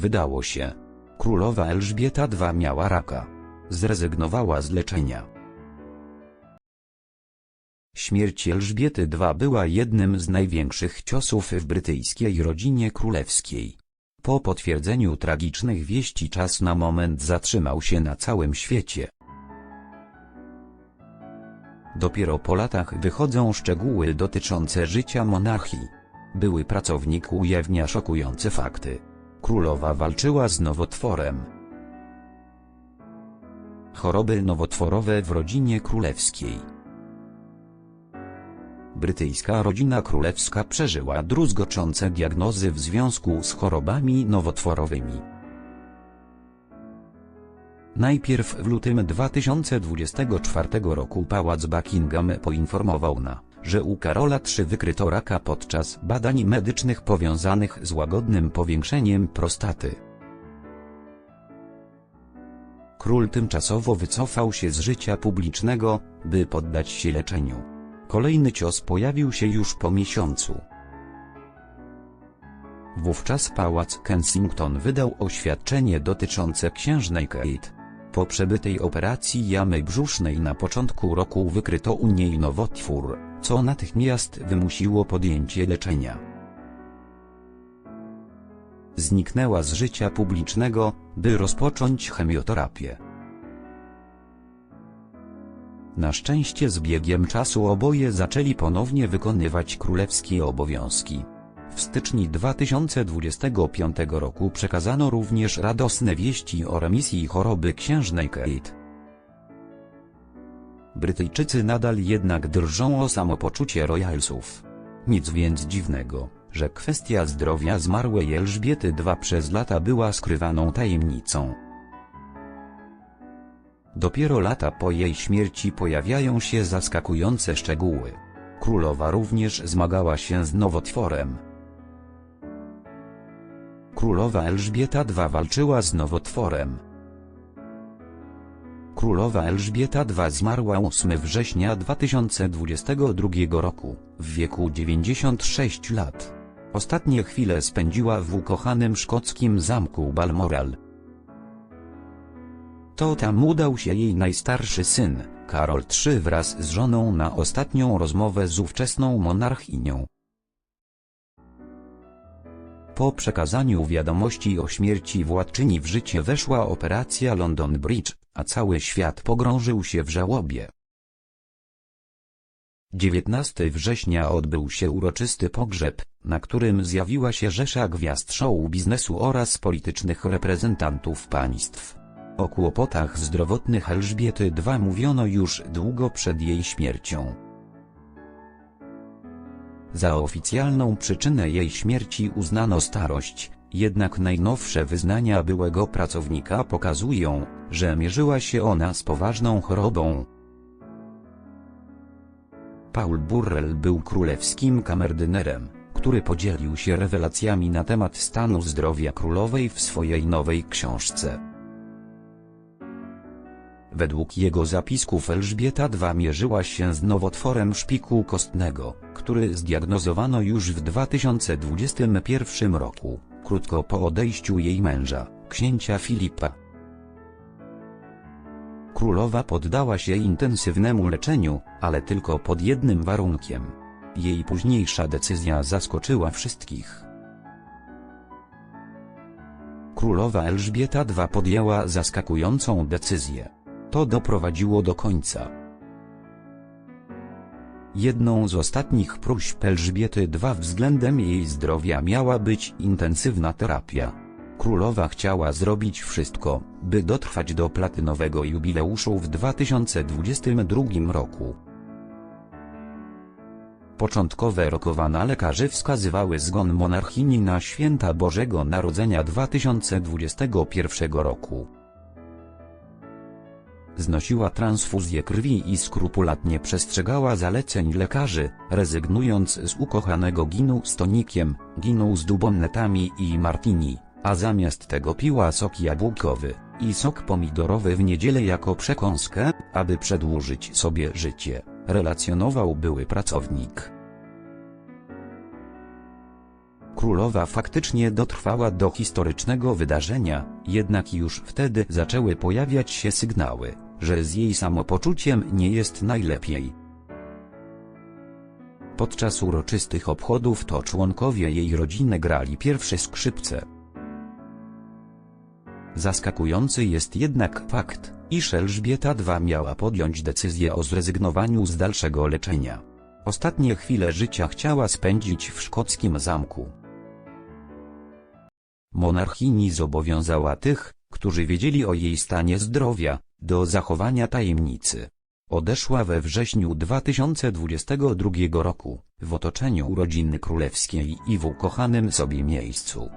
Wydało się. Królowa Elżbieta II miała raka. Zrezygnowała z leczenia. Śmierć Elżbiety II była jednym z największych ciosów w brytyjskiej rodzinie królewskiej. Po potwierdzeniu tragicznych wieści czas na moment zatrzymał się na całym świecie. Dopiero po latach wychodzą szczegóły dotyczące życia monarchii. Były pracownik ujawnia szokujące fakty. Królowa walczyła z nowotworem. Choroby nowotworowe w rodzinie królewskiej. Brytyjska rodzina królewska przeżyła druzgoczące diagnozy w związku z chorobami nowotworowymi. Najpierw w lutym 2024 roku Pałac Buckingham poinformował na, że u Karola III wykryto raka podczas badań medycznych powiązanych z łagodnym powiększeniem prostaty. Król tymczasowo wycofał się z życia publicznego, by poddać się leczeniu. Kolejny cios pojawił się już po miesiącu. Wówczas pałac Kensington wydał oświadczenie dotyczące księżnej Kate. Po przebytej operacji jamy brzusznej na początku roku wykryto u niej nowotwór, co natychmiast wymusiło podjęcie leczenia. Zniknęła z życia publicznego, by rozpocząć chemioterapię. Na szczęście z biegiem czasu oboje zaczęli ponownie wykonywać królewskie obowiązki. W styczniu 2025 roku przekazano również radosne wieści o remisji choroby księżnej Kate. Brytyjczycy nadal jednak drżą o samopoczucie royalsów. Nic więc dziwnego, że kwestia zdrowia zmarłej Elżbiety II przez lata była skrywaną tajemnicą. Dopiero lata po jej śmierci pojawiają się zaskakujące szczegóły. Królowa również zmagała się z nowotworem. Królowa Elżbieta II walczyła z nowotworem. Królowa Elżbieta II zmarła 8 września 2022 roku, w wieku 96 lat. Ostatnie chwile spędziła w ukochanym szkockim zamku Balmoral. To tam udał się jej najstarszy syn, Karol III wraz z żoną na ostatnią rozmowę z ówczesną monarchinią. Po przekazaniu wiadomości o śmierci władczyni w życie weszła operacja London Bridge, a cały świat pogrążył się w żałobie. 19 września odbył się uroczysty pogrzeb, na którym zjawiła się rzesza gwiazd show biznesu oraz politycznych reprezentantów państw. O kłopotach zdrowotnych Elżbiety II mówiono już długo przed jej śmiercią. Za oficjalną przyczynę jej śmierci uznano starość, jednak najnowsze wyznania byłego pracownika pokazują, że mierzyła się ona z poważną chorobą. Paul Burrell był królewskim kamerdynerem, który podzielił się rewelacjami na temat stanu zdrowia królowej w swojej nowej książce. Według jego zapisków Elżbieta II mierzyła się z nowotworem szpiku kostnego, który zdiagnozowano już w 2021 roku, krótko po odejściu jej męża, księcia Filipa. Królowa poddała się intensywnemu leczeniu, ale tylko pod jednym warunkiem. Jej późniejsza decyzja zaskoczyła wszystkich. Królowa Elżbieta II podjęła zaskakującą decyzję. To doprowadziło do końca. Jedną z ostatnich próśb Elżbiety II względem jej zdrowia miała być intensywna terapia. Królowa chciała zrobić wszystko, by dotrwać do platynowego jubileuszu w 2022 roku. Początkowe rokowania lekarzy wskazywały zgon monarchini na święta Bożego Narodzenia 2021 roku znosiła transfuzję krwi i skrupulatnie przestrzegała zaleceń lekarzy, rezygnując z ukochanego ginu z tonikiem, ginu z dubonetami i martini, a zamiast tego piła sok jabłkowy i sok pomidorowy w niedzielę jako przekąskę, aby przedłużyć sobie życie, relacjonował były pracownik. królowa faktycznie dotrwała do historycznego wydarzenia, jednak już wtedy zaczęły pojawiać się sygnały, że z jej samopoczuciem nie jest najlepiej. Podczas uroczystych obchodów to członkowie jej rodziny grali pierwsze skrzypce. Zaskakujący jest jednak fakt, iż Elżbieta II miała podjąć decyzję o zrezygnowaniu z dalszego leczenia. Ostatnie chwile życia chciała spędzić w szkockim zamku. Monarchini zobowiązała tych, którzy wiedzieli o jej stanie zdrowia, do zachowania tajemnicy. Odeszła we wrześniu 2022 roku, w otoczeniu rodziny królewskiej i w ukochanym sobie miejscu.